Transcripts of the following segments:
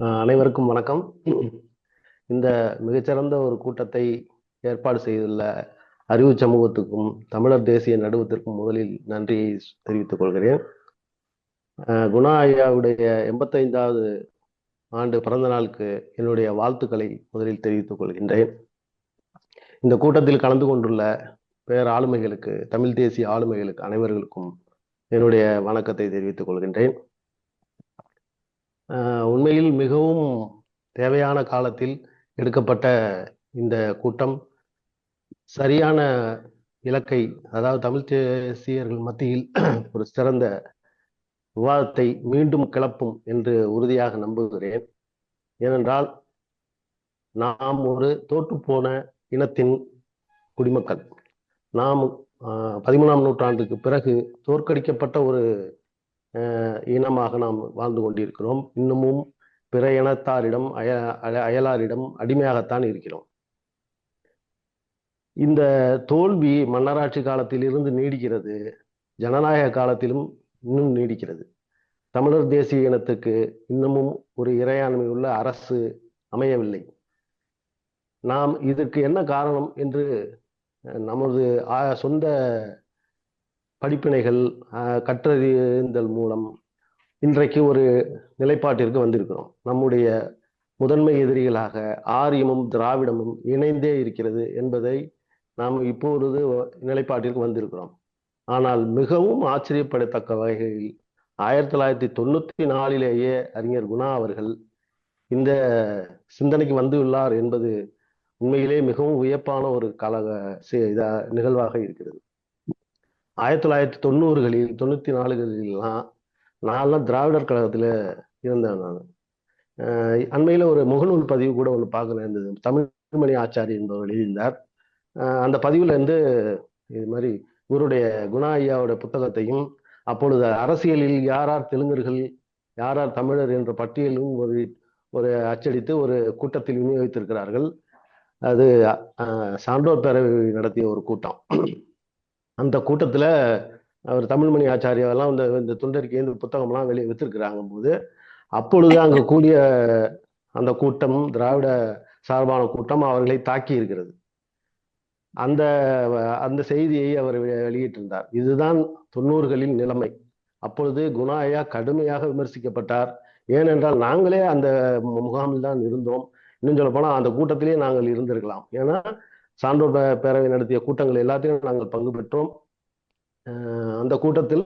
அனைவருக்கும் வணக்கம். இந்த மிகச்சிறந்த ஒரு கூட்டத்தை ஏற்பாடு செய்துள்ள அறிவு சமூகத்துக்கும் தமிழர் தேசிய நடுவத்திற்கும் முதலில் நன்றியை தெரிவித்துக் கொள்கிறேன். குணா ஐயாவுடைய எண்பத்தைந்தாவது ஆண்டு பிறந்த நாளுக்கு என்னுடைய வாழ்த்துக்களை முதலில் தெரிவித்துக் கொள்கின்றேன். இந்த கூட்டத்தில் கலந்து கொண்டுள்ள பேர் ஆளுமைகளுக்கு தமிழ் தேசிய ஆளுமைகளுக்கு அனைவர்களுக்கும் என்னுடைய வணக்கத்தை தெரிவித்துக் கொள்கின்றேன். உண்மையில் மிகவும் தேவையான காலத்தில் எடுக்கப்பட்ட இந்த கூட்டம். சரியான இலக்கை அதாவது தமிழ் தேசியர்கள் மத்தியில் ஒரு சிறந்த விவாதத்தை மீண்டும் கிளப்பும் என்று உறுதியாக நம்புகிறேன். ஏனென்றால் நாம் ஒரு தோற்றுப்போன இனத்தின் குடிமக்கள். நாம் பதிமூணாம் நூற்றாண்டுக்கு பிறகு தோற்கடிக்கப்பட்ட ஒரு இனமாக நாம் வாழ்ந்து கொண்டிருக்கிறோம். இன்னமும் பிற இனத்தாரிடம் அய அயலாரிடம் அடிமையாகத்தான் இருக்கிறோம். இந்த தோல்வி மன்னராட்சி காலத்தில் இருந்து நீடிக்கிறது. ஜனநாயக காலத்திலும் இன்னும் நீடிக்கிறது. தமிழர் தேசிய இனத்துக்கு இன்னமும் ஒரு இறையாண்மை உள்ள அரசு அமையவில்லை. நாம் இதற்கு என்ன காரணம் என்று நமது ஆ- சொந்த படிப்பினைகள் கற்றறிந்தல் மூலம் இன்றைக்கு ஒரு நிலைப்பாட்டிற்கு வந்திருக்கிறோம். நம்முடைய முதன்மை எதிரிகளாக ஆரியமும் திராவிடமும் இணைந்தே இருக்கிறது என்பதை நாம் இப்பொழுது நிலைப்பாட்டிற்கு வந்திருக்கிறோம். ஆனால் மிகவும் ஆச்சரியப்படத்தக்க வகையில் ஆயிரத்தி தொள்ளாயிரத்தி தொண்ணூத்தி நாலிலேயே அறிஞர் குணா அவர்கள் இந்த சிந்தனைக்கு வந்துள்ளார் என்பது உண்மையிலே மிகவும் வியப்பான ஒரு கால சி- நிகழ்வாக இருக்கிறது. ஆயிரத்தி தொள்ளாயிரத்தி தொண்ணூறுகளில் தொண்ணூற்றி நாலுகளிலாம் நான்லாம் திராவிடர் கழகத்தில் இருந்தேன் நான். அண்மையில் ஒரு முகநூல் பதிவு கூட ஒன்று பார்க்க நேர்ந்தது. தமிழ்மணி ஆச்சாரி என்பவர் எழுதியிருந்தார். அந்த பதிவுல இருந்து இது மாதிரி இவருடைய குணா ஐயாவோட புத்தகத்தையும் அப்பொழுது அரசியலில் யார் யார் தெலுங்கர்கள் யார் யார் தமிழர் என்ற பட்டியலும் ஒரு ஒரு அச்சடித்து ஒரு கூட்டத்தில் விநியோகித்திருக்கிறார்கள். அது சான்றோர் பேரவை நடத்திய ஒரு கூட்டம். அந்த கூட்டத்துல அவர் தமிழ்மணி ஆச்சாரியாவெல்லாம் இந்த இந்த துண்டறிக்கை இந்த புத்தகம்லாம் வெளியே வித்திருக்கிறாங்க போது அப்பொழுது அங்கு கூடிய அந்த கூட்டம் திராவிட சார்பான கூட்டம் அவர்களை தாக்கி இருக்கிறது. அந்த அந்த செய்தியை அவர் வெளியிட்டிருந்தார். இதுதான் தொண்ணூறுகளின் நிலைமை. அப்பொழுது குணா ஐயா கடுமையாக விமர்சிக்கப்பட்டார். ஏனென்றால் நாங்களே அந்த முகாமில் தான் இருந்தோம். இன்னும் சொல்ல போனா அந்த கூட்டத்திலே நாங்கள் இருந்திருக்கலாம். ஏன்னா சான்றோர் பேரவை நடத்திய கூட்டங்கள் எல்லாத்தையும் நாங்கள் பங்கு பெற்றோம். அந்த கூட்டத்தில்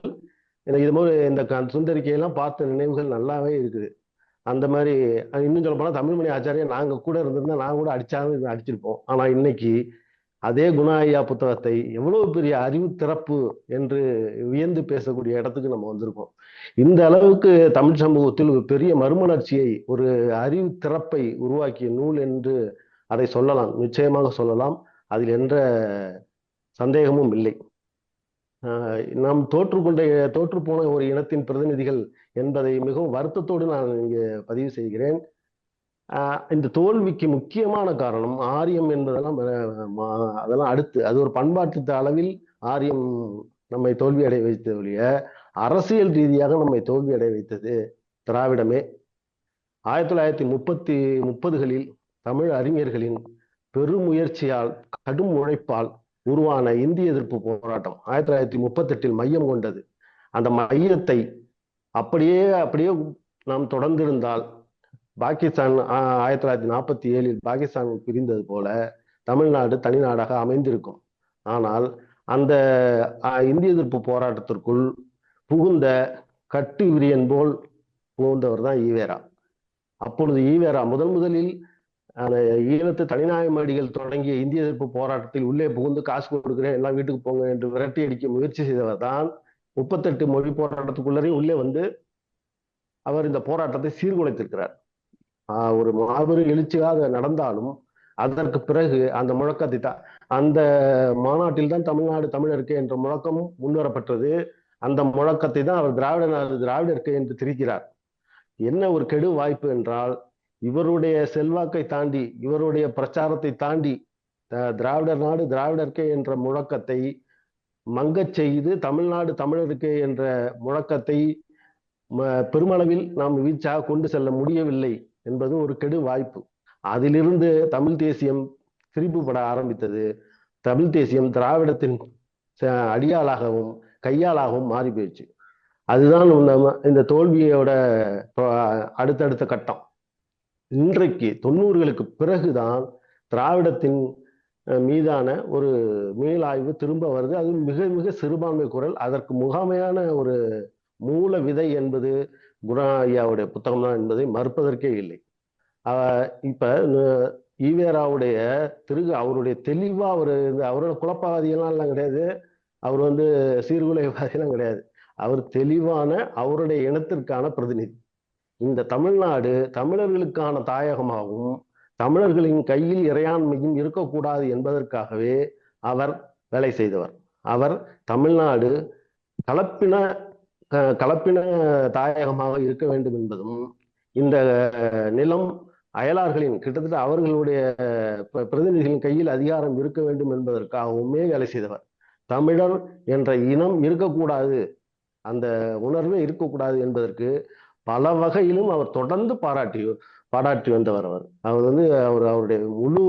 எனக்கு இது மாதிரி இந்த க- சுந்தரிக்கையெல்லாம் பார்த்த நினைவுகள் நல்லாவே இருக்குது. அந்த மாதிரி இன்னும் சொல்ல போனால் தமிழ்மணி ஆச்சாரியா நாங்கள் கூட இருந்திருந்தா நான் கூட அடிச்சாலும் அடிச்சிருப்போம். ஆனால் இன்னைக்கு அதே குணா ஐயா புத்தகத்தை எவ்வளவு பெரிய அறிவு திறப்பு என்று வியந்து பேசக்கூடிய இடத்துக்கு நம்ம வந்திருக்கோம். இந்த அளவுக்கு தமிழ் சமூகத்தில் ஒரு பெரிய மறுமலர்ச்சியை ஒரு அறிவு திறப்பை உருவாக்கிய நூல் என்று அதை சொல்லலாம். நிச்சயமாக சொல்லலாம். அதில் என்ற சந்தேகமும் இல்லை. ஆஹ் நாம் தோற்றுக்கொண்ட தோற்றுப்போன ஒரு இனத்தின் பிரதிநிதிகள் என்பதை மிகவும் வருத்தத்தோடு நான் இங்கே பதிவு செய்கிறேன். இந்த தோல்விக்கு முக்கியமான காரணம் ஆரியம் என்பதெல்லாம் அதெல்லாம் அடுத்து. அது ஒரு பண்பாட்டு அளவில் ஆரியம் நம்மை தோல்வி அடைய வைத்தது ஒழிய அரசியல் ரீதியாக நம்மை தோல்வி அடைய வைத்தது திராவிடமே. ஆயிரத்தி தொள்ளாயிரத்தி முப்பத்தி முப்பதுகளில் தமிழ் அறிஞர்களின் பெருமுயற்சியால் கடும் உழைப்பால் உருவான இந்திய எதிர்ப்பு போராட்டம் ஆயிரத்தி தொள்ளாயிரத்தி முப்பத்தெட்டில் மையம் கொண்டது. அந்த மையத்தை அப்படியே அப்படியே நாம் தொடர்ந்திருந்தால் பாகிஸ்தான் ஆஹ், ஆயிரத்தி தொள்ளாயிரத்தி நாற்பத்தி ஏழில் பாகிஸ்தான் பிரிந்தது போல தமிழ்நாடு தனிநாடாக அமைந்திருக்கும். ஆனால் அந்த இந்திய எதிர்ப்பு போராட்டத்திற்குள் புகுந்த கட்டு விரியன் போல் புகுந்தவர் தான் ஈவேரா. அப்பொழுது ஈவேரா முதன் முதலில் அந்த ஈழத்து தனிநாயகமடிகள் தொடங்கிய இந்திய எதிர்ப்பு போராட்டத்தில் உள்ளே புகுந்து காசு கொடுக்குறேன் எல்லாம் வீட்டுக்கு போங்க என்று விரட்டி அடிக்க முயற்சி செய்தவர் தான் முப்பத்தெட்டு மொழி போராட்டத்துக்குள்ளரையும் உள்ளே வந்து அவர் இந்த போராட்டத்தை சீர்குலைத்திருக்கிறார். ஆஹ் ஒரு மாபெரும் எழுச்சியாக நடந்தாலும் அதற்கு பிறகு அந்த முழக்கத்தை தான் அந்த மாநாட்டில் தான் தமிழ்நாடு தமிழருக்கு என்ற முழக்கம் முன்வரப்பட்டது அந்த முழக்கத்தை தான் அவர் திராவிட திராவிடருக்கு என்று திரிக்கிறார். என்ன ஒரு கெடு வாய்ப்பு என்றால் இவருடைய செல்வாக்கை தாண்டி இவருடைய பிரச்சாரத்தை தாண்டி திராவிடர் நாடு திராவிடர்க்கே என்ற முழக்கத்தை மங்கச் செய்து தமிழ்நாடு தமிழருக்கே என்ற முழக்கத்தை ம- பெருமளவில் நாம் வீச்சாக கொண்டு செல்ல முடியவில்லை என்பது ஒரு கெடு வாய்ப்பு. அதிலிருந்து தமிழ் தேசியம் திரிப்புபட ஆரம்பித்தது. தமிழ் தேசியம் திராவிடத்தின் அடியாளாகவும் கையாளாகவும் மாறி போயிடுச்சு அதுதான் நம்ம இந்த தோல்வியோட அடுத்தடுத்த கட்டம். இன்றைக்கு தொண்ணூறுகளுக்கு பிறகுதான் திராவிடத்தின் மீதான ஒரு மீளாய்வு திரும்ப வருது. அது மிக மிக சிறுபான்மை குரல். அதற்கு முகாமையான ஒரு மூல விதை என்பது குணா ஐயாவுடைய புத்தகம் தான் என்பதை மறுப்பதற்கே இல்லை. இப்ப ஈவேராவுடைய திருகு அவருடைய தெளிவா அவர் அவரோட குழப்பவாதியெல்லாம் எல்லாம் கிடையாது. அவர் வந்து சீர்குலைவாதியெல்லாம் கிடையாது. அவர் தெளிவான அவருடைய இனத்திற்கான பிரதிநிதி. இந்த தமிழ்நாடு தமிழர்களுக்கான தாயகமாகவும் தமிழர்களின் கையில் இறையாண்மையும் இருக்கக்கூடாது என்பதற்காகவே அவர் வேலை செய்தவர். அவர் தமிழ்நாடு கலப்பின கலப்பின தாயகமாக இருக்க வேண்டும் என்பதும் இந்த நிலம் அயலார்களின் கிட்டத்தட்ட அவர்களுடைய பிரதிநிதிகளின் கையில் அதிகாரம் இருக்க வேண்டும் என்பதற்காகவுமே வேலை செய்தவர். தமிழர் என்ற இனம் இருக்கக்கூடாது அந்த உணர்வே இருக்கக்கூடாது என்பதற்கு பல வகையிலும் அவர் தொடர்ந்து பாராட்டி பாராட்டி வந்தவர் அவர். அவர் வந்து அவர் அவருடைய முழு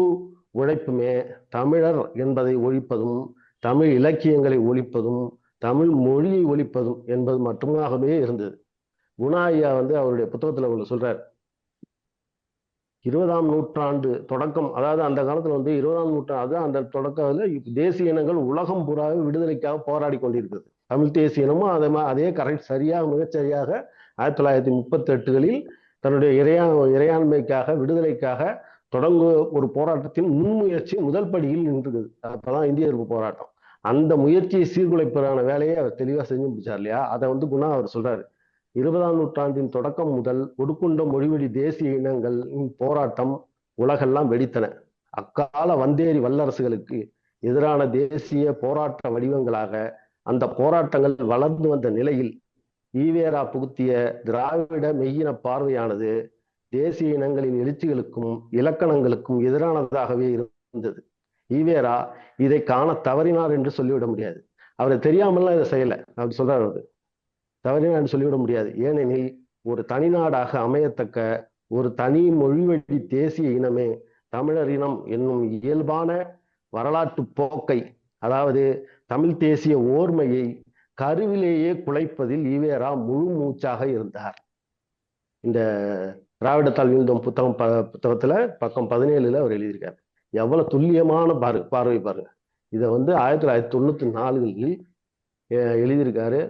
உழைப்புமே தமிழர் என்பதை ஒழிப்பதும் தமிழ் இலக்கியங்களை ஒழிப்பதும் தமிழ் மொழியை ஒழிப்பதும் என்பது மட்டுமாகவே இருந்தது. குணா ஐயா வந்து அவருடைய புத்தகத்துல ஒன்று சொல்றார். இருபதாம் நூற்றாண்டு தொடக்கம் அதாவது அந்த காலத்துல வந்து இருபதாம் நூற்றாண்டு அந்த தொடக்கத்துல தேசிய இனங்கள் உலகம் புறாவே விடுதலைக்காக போராடி கொண்டிருக்கிறது தமிழ் தேசிய இனமும் அதே அதே கரெக்ட் சரியாக மிகச்சரியாக ஆயிரத்தி தொள்ளாயிரத்தி முப்பத்தி எட்டுகளில் தன்னுடைய இறையா இறையாண்மைக்காக விடுதலைக்காக தொடங்கு ஒரு போராட்டத்தின் முன்முயற்சி முதல் படியில் நின்றுது. அப்பதான் இந்திய எதிர்ப்பு போராட்டம். அந்த முயற்சியை சீர்குலைப்பதான வேலையை அவர் தெளிவாக செஞ்சு முடிச்சார் இல்லையா? அதை வந்து குணா அவர் சொல்றாரு. இருபதாம் நூற்றாண்டின் தொடக்கம் முதல் ஒடுக்குண்ட மொழிவழி தேசிய இனங்கள் போராட்டம் உலகெல்லாம் வெடித்தன. அக்கால வந்தேரி வல்லரசுகளுக்கு எதிரான தேசிய போராட்ட வடிவங்களாக அந்த போராட்டங்கள் வளர்ந்து வந்த நிலையில் ஈவேரா புகுத்திய திராவிட மெய்யின பார்வையானது தேசிய இனங்களின் எழுச்சிகளுக்கும் இலக்கணங்களுக்கும் எதிரானதாகவே இருந்தது. ஈவேரா இதை காண தவறினார் என்று சொல்லிவிட முடியாது. அவரை தெரியாமல்லாம் இதை செய்யல. அப்படி சொல்றாரு அவரு. தவறினார் சொல்லிவிட முடியாது. ஏனெனில் ஒரு தனிநாடாக அமையத்தக்க ஒரு தனி மொழிவழி தேசிய இனமே தமிழர் இனம் என்னும் இயல்பான வரலாற்று போக்கை அதாவது தமிழ் தேசிய ஓர்மையை கருவிலேயே குலைப்பதில் ஈவேரா முழு மூச்சாக இருந்தார். இந்த திராவிடத்தால் வீழ்ந்தோம் புத்தகம் ப புத்தகத்துல பக்கம் பதினேழுல அவர் எழுதியிருக்கார். எவ்வளவு துல்லியமான பாரு பார்வை பாருங்க. இதை வந்து ஆயிரத்தி தொள்ளாயிரத்தி தொண்ணூத்தி நாலுகளில் எழுதியிருக்காரு.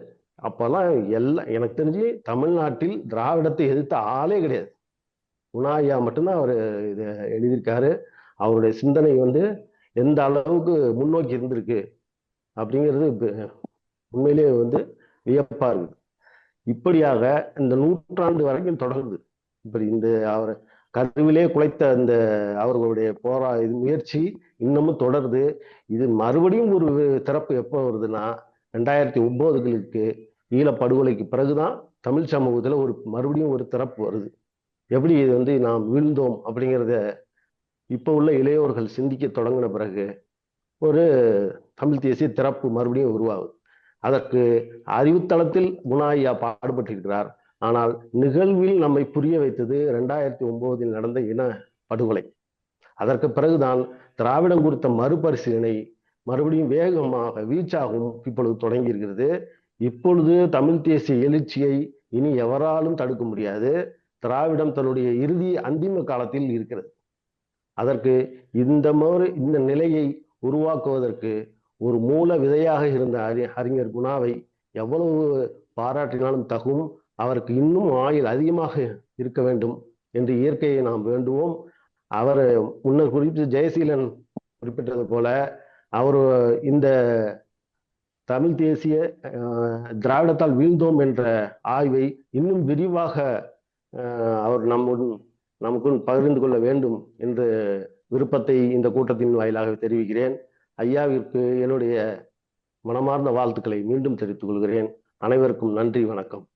அப்பெல்லாம் எல்லாம் எனக்கு தெரிஞ்சு தமிழ்நாட்டில் திராவிடத்தை எதிர்த்த ஆளே கிடையாது. குணாயா மட்டும்தான் அவர் இதை எழுதியிருக்காரு. அவருடைய சிந்தனை வந்து எந்த அளவுக்கு முன்னோக்கி இருந்திருக்கு? அப்படிங்கிறது உண்மையிலேயே வந்து வியப்பா இருக்குது. இப்படியாக இந்த நூற்றாண்டு வரைக்கும் தொடருது இப்படி இந்த அவர் கருவிலே குலைத்த அந்த அவர்களுடைய போரா இது முயற்சி இன்னமும் தொடருது. இது மறுபடியும் ஒரு திறப்பு எப்போ வருதுன்னா ரெண்டாயிரத்தி ஒம்போதுகளுக்கு ஈழப்படுகொலைக்கு பிறகுதான் தமிழ் சமூகத்தில் ஒரு மறுபடியும் ஒரு திறப்பு வருது. எப்படி இது வந்து நாம் வீழ்ந்தோம் அப்படிங்கிறத இப்போ உள்ள இளையோர்கள் சிந்திக்க தொடங்கின பிறகு ஒரு தமிழ் தேசிய திறப்பு மறுபடியும் உருவாகுது. அதற்கு அறிவுத்தளத்தில் குணாயா பாடுபட்டிருக்கிறார். ஆனால் நிகழ்வில் நம்மை புரிய வைத்தது ரெண்டாயிரத்தி ஒன்பதில் நடந்த இன படுகொலை. அதற்கு பிறகுதான் திராவிடம் குறித்த மறுபரிசீலனை மறுபடியும் வேகமாக வீச்சாகவும் இப்பொழுது தொடங்கி இருக்கிறது இப்பொழுது தமிழ் தேசிய எழுச்சியை இனி எவராலும் தடுக்க முடியாது. திராவிடம் தன்னுடைய இறுதி அந்திம காலத்தில் இருக்கிறது. அதற்கு இந்த மாதிரி இந்த நிலையை உருவாக்குவதற்கு ஒரு மூல விதையாக இருந்த அறி அறிஞர் குணாவை எவ்வளவு பாராட்டினாலும் தகும் அவருக்கு இன்னும் ஆயுள் அதிகமாக இருக்க வேண்டும் என்று இயற்கையை நாம் வேண்டுவோம். அவர் முன்னர் குறிப்பிட்டு ஜெயசீலன் குறிப்பிட்டது போல அவர் இந்த தமிழ் தேசிய திராவிடத்தால் வீழ்ந்தோம் என்ற ஆய்வை இன்னும் விரிவாக அவர் நம்முடன் நமக்குள் பகிர்ந்து கொள்ள வேண்டும் என்ற விருப்பத்தை இந்த கூட்டத்தின் வாயிலாக தெரிவிக்கிறேன். ஐயாவிற்கு என்னுடைய மனமார்ந்த வாழ்த்துக்களை மீண்டும் தெரிவித்துக் கொள்கிறேன். அனைவருக்கும் நன்றி வணக்கம்.